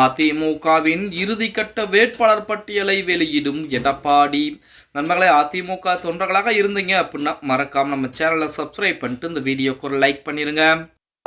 அதிமுகவின் இறுதிக்கட்ட வேட்பாளர் பட்டியலை வெளியிடும் எடப்பாடி. நண்பர்களே அதிமுக தொண்டர்களாக இருந்தீங்க அப்படின்னா மறக்காமல் நம்ம சேனலை சப்ஸ்கிரைப் பண்ணிட்டு இந்த வீடியோக்கு ஒரு லைக் பண்ணிடுங்க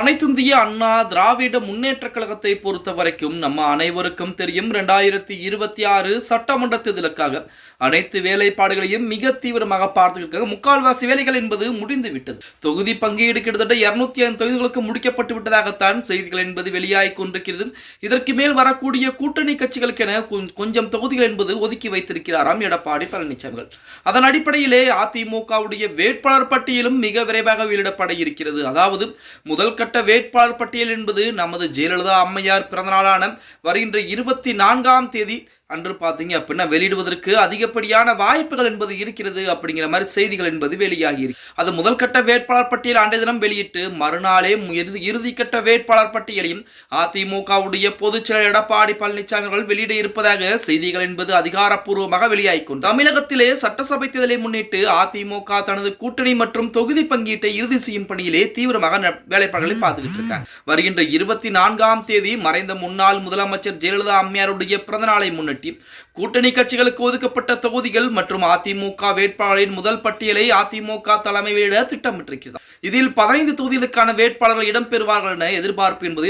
அனைத்திந்திய அண்ணா திராவிட முன்னேற்ற கழகத்தை பொறுத்த வரைக்கும் நம்ம அனைவருக்கும் தெரியும் ரெண்டாயிரத்தி இருபத்தி ஆறு சட்டமன்ற தேர்தலுக்காக அனைத்து வேலைப்பாடுகளையும் மிக தீவிரமாக பார்த்துக்கிட்டு முக்கால்வாசி வேலைகள் என்பது முடிந்து விட்டது தொகுதி பங்கீடு கிட்டத்தட்ட இருநூத்தி ஐந்து தொகுதிகளுக்கு முடிக்கப்பட்டு விட்டதாகத்தான் செய்திகள் என்பது வெளியாகி கொண்டிருக்கிறது. இதற்கு மேல் வரக்கூடிய கூட்டணி கட்சிகளுக்கென கொஞ்சம் தொகுதிகள் என்பது ஒதுக்கி வைத்திருக்கிறாராம் எடப்பாடி பழனிசாமி அதன் அடிப்படையிலே அதிமுகவுடைய வேட்பாளர் பட்டியலும் மிக விரைவாக வெளியிடப்பட இருக்கிறது. அதாவது முதல் கட்ட வேட்பாளர் பட்டியல் என்பது நமது ஜெயலலிதா அம்மையார் பிறந்தநாளான வருகின்ற இருபத்தி நான்காம் தேதி அன்று பார்த்தீங்க அப்படின்னா வெளியிடுவதற்கு அதிகப்படியான வாய்ப்புகள் என்பது இருக்கிறது அப்படிங்கிற மாதிரி செய்திகள் என்பது வெளியாகி இருக்கு. அது முதல் கட்ட வேட்பாளர் பட்டியல் அன்றைய தினம் வெளியிட்டு மறுநாளே இறுதி இறுதிக்கட்ட வேட்பாளர் பட்டியலையும் அதிமுகவுடைய பொதுச் செயலர் எடப்பாடி பழனிசாமி அவர்கள் வெளியிட இருப்பதாக செய்திகள் என்பது அதிகாரப்பூர்வமாக வெளியாகி கொண்டு தமிழகத்திலே சட்டசபை தேர்தலை முன்னிட்டு அதிமுக தனது கூட்டணி மற்றும் தொகுதி பங்கீட்டை இறுதி செய்யும் பணியிலே தீவிரமாக வேலைப்பாடுகளை பார்த்துக்கிட்டு இருக்காங்க. வருகின்ற இருபத்தி நான்காம் தேதி மறைந்த முன்னாள் முதலமைச்சர் ஜெயலலிதா அம்மையாருடைய பிறந்த நாளை முன்னிட்டு கூட்டணி கட்சிகளுக்கு ஒதுக்கப்பட்ட தொகுதிகள் மற்றும் அதிமுக வேட்பாளரின் முதல் பட்டியலை அதிமுக தலைமையிட வெளியிட திட்டமிட்டிருக்கிறது. இதில் பதினைந்து தொகுதிகளுக்கான வேட்பாளர்கள் இடம்பெறுவார்கள் என எதிர்பார்ப்பு என்பது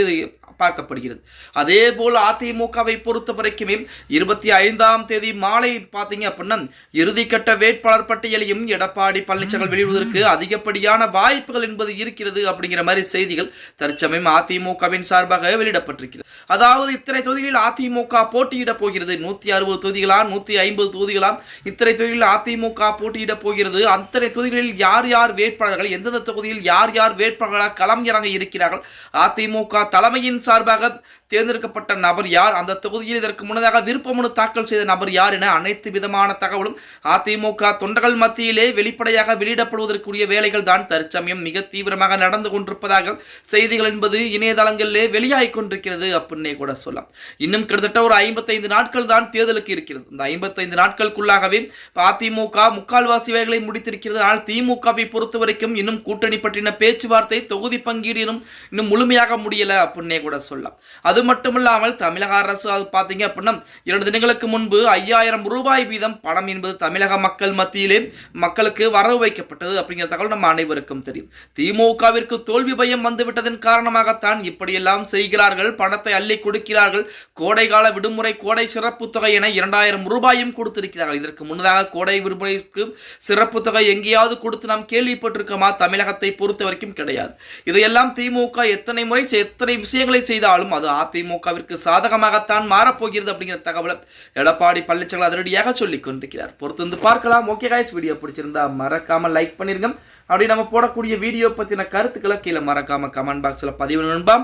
பார்க்கப்படுகிறது அதே போல் அதிமுகவை பொறுத்த வரைக்குமே இருபத்தி ஐந்தாம் தேதி மாலை பார்த்தீங்க அப்படின்னா இறுதிக்கட்ட வேட்பாளர் பட்டியலையும் எடப்பாடி பழனிசாமி வெளியிடுவதற்கு அதிகப்படியான வாய்ப்புகள் என்பது இருக்கிறது அப்படிங்கிற மாதிரி செய்திகள் தற்சமயம் அதிமுகவின் சார்பாக வெளியிடப்பட்டிருக்கிறது. அதாவது இத்தனை தொகுதிகளில் அதிமுக போட்டியிட போகிறது. நூத்தி அறுபது தொகுதிகளா நூத்தி ஐம்பது தொகுதிகளாம் இத்தனை தொகுதிகளில் அதிமுக போட்டியிட போகிறது. அத்தனை தொகுதிகளில் யார் யார் வேட்பாளர்கள் எந்தெந்த தொகுதியில் யார் யார் வேட்பாளர்களாக களம் இறங்க இருக்கிறார்கள் அதிமுக தலைமையின் சார்பாக தேர்ந்தெடுக்கப்பட்ட நபர் யார்? அந்த தொகுதியில் இதற்கு முன்னதாக விருப்ப மனு தாக்கல் செய்த நபர் யார் என அனைத்து விதமான தகவலும் அதிமுக தொண்டர்கள் மத்தியிலே வெளிப்படையாக வெளியிடப்படுவதற்குரிய வேலைகள் தான் தற்சமயம் மிக தீவிரமாக நடந்து கொண்டிருப்பதாக செய்திகள் என்பது இணையதளங்களிலே வெளியாகிக் கொண்டிருக்கிறது அப்படின்னே கூட சொல்லலாம். இன்னும் கிட்டத்தட்ட ஒரு ஐம்பத்தைந்து நாட்கள் தான் தேர்தலுக்கு இருக்கிறது. இந்த ஐம்பத்தைந்து நாட்களுக்குள்ளாகவே அதிமுக முக்கால்வாசி வேலைகளை முடித்திருக்கிறது. ஆனால் திமுகவை பொறுத்த வரைக்கும் இன்னும் கூட்டணி பற்றின பேச்சுவார்த்தை தொகுதி பங்கீடு இன்னும் இன்னும் முழுமையாக முடியல அப்படின்னே கூட கூட சொல்லலாம். அது மட்டுமில்லாமல் தமிழக அரசு அது பார்த்தீங்க அப்படின்னா இரண்டு தினங்களுக்கு முன்பு ஐயாயிரம் ரூபாய் வீதம் பணம் என்பது தமிழக மக்கள் மத்தியிலே மக்களுக்கு வரவு வைக்கப்பட்டது அப்படிங்கிற தகவல் நம்ம அனைவருக்கும் தெரியும். திமுகவிற்கு தோல்வி பயம் வந்துவிட்டதன் காரணமாகத்தான் இப்படியெல்லாம் செய்கிறார்கள். பணத்தை அள்ளி கொடுக்கிறார்கள். கோடை கால விடுமுறை கோடை சிறப்பு தொகை என இரண்டாயிரம் ரூபாயும் கொடுத்திருக்கிறார்கள். இதற்கு முன்னதாக கோடை விடுமுறைக்கு சிறப்பு தொகை எங்கேயாவது கொடுத்து நாம் கேள்விப்பட்டிருக்கோமா? தமிழகத்தை பொறுத்த வரைக்கும் கிடையாது. இதையெல்லாம் திமுக எத்தனை முறை எத்தனை விஷயங்களை செய்தாலும் அது அதிமுகவிற்கு சாதகமாகத்தான் மாறப்போகிறது அப்படிங்கிற தகவலை எடப்பாடி பழனிசாமி அதிரடியாக சொல்லிக் கொண்டிருக்கிறார். பொறுத்து வந்து பார்க்கலாம். ஓகே காய்ஸ் வீடியோ பிடிச்சிருந்தா மறக்காம லைக் பண்ணிருங்க. அப்படி நம்ம போடக்கூடிய வீடியோ பத்தின கருத்துக்களை கீழே மறக்காம கமெண்ட் பாக்ஸ்ல பதிவு நண்பா.